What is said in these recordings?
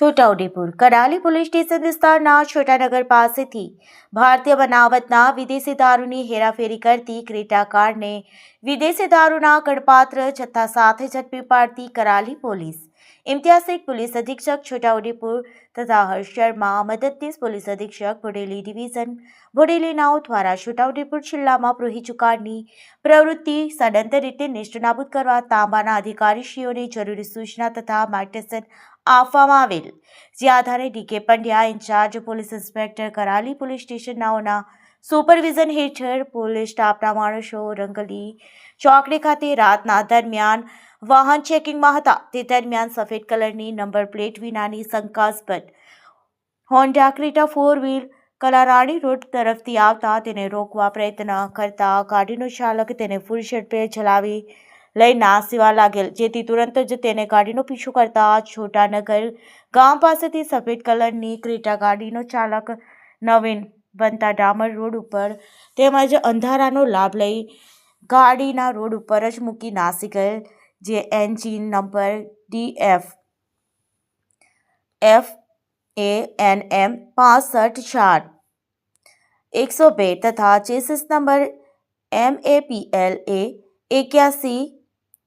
Chhota Udepur. Karali police station વિસ્તારના છોટાનગર પાસેથી ભારતીય બનાવટના વિદેશી દારૂની હેરાફેરી કરતી ક્રેટા કારને વિદેશી દારૂના ગણપાત્ર જથ્થા સાથે ઝડપી પાડતી કરાલી પોલીસ. ઇમ્તિયાઝ પોલીસ અધિક્ષક છોટાઉદેપુર તથા હર્ષ શર્મા મદદનીશ પોલીસ અધિક્ષક બોડેલી ડિવિઝન બોડેલી નાઓ દ્વારા છોટાઉદેપુર જિલ્લામાં પ્રોહી ચુકાડની પ્રવૃત્તિ સદંતર રીતે નિષ્ઠનાબૂદ કરવા તાંબાના અધિકારીશ્રીઓને જરૂરી સૂચના તથા માર્ગદર્શન આપવામાં આવેલ જે આધારે D K Pandya in charge police inspector Karali police station નાઓના supervision હેઠળ પોલીસ સ્ટાફના માણસો રંગલી ચોકડી ખાતે રાતના દરમિયાન વાહન ચેકિંગમાં હતા. તે દરમિયાન સફેદ કલરની નંબર પ્લેટ વિનાની શંકાસ્પદ Honda Creta four wheel Kalarani road તરફથી આવતા તેને રોકવા પ્રયત્ન કરતા ગાડીનો ચાલક તેને ફૂલ શર્ટ ઝડપે ચલાવી લઈ નાસીવા લાગેલ, જેથી તુરંત જ તેને ગાડીનો પીછો કરતા છોટાનગર ગામ પાસેથી સફેદ કલરની ક્રેટા ગાડીનો ચાલક નવીન બનતા ડામર રોડ ઉપર તેમજ અંધારાનો લાભ લઈ ગાડીના રોડ ઉપર જ મૂકી નાસી ગયેલ જે engine number D F. F A N M પાસઠ ચાર. એકસો બે તથા chassis number M A P L A એક્યાસી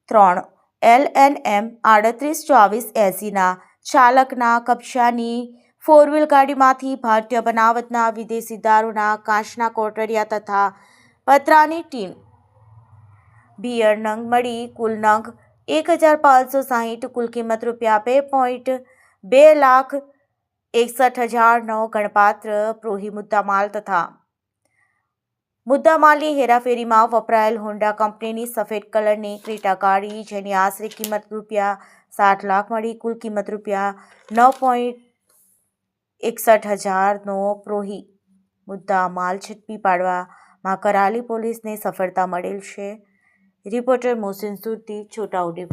ત્રણ. એલ એન એમ આડત્રીસ ચોવીસ એંસીના ચાલકના કબજાની ફોર વ્હીલ ગાડીમાંથી ભારતીય બનાવટના વિદેશી દારૂના કાચના કોટરિયા તથા પતરાની ટીન બિયર નંગ મળી કુલ નંગ એક હજાર પાંચસો સાહીઠ, કુલ કિંમત રૂપિયા બે પોઈન્ટ બે લાખ એકસઠ હજારનો ગણપાત્ર પ્રોહી મુદ્દામાલ તથા મુદ્દામાલની હેરાફેરીમાં વપરાયેલ હોન્ડા કંપનીની સફેદ કલરની ક્રેટા ગાડી, જેની આશરે કિંમત રૂપિયા સાત લાખ મળી, કુલ કિંમત રૂપિયા નવ પોઈન્ટ એકસઠ હજારનો પ્રોહી મુદ્દા માલ ઝડપી પાડવામાં કરાલી પોલીસને સફળતા મળેલ છે. રિપોર્ટર મોહસિન સુરતી છોટાઉદેપુર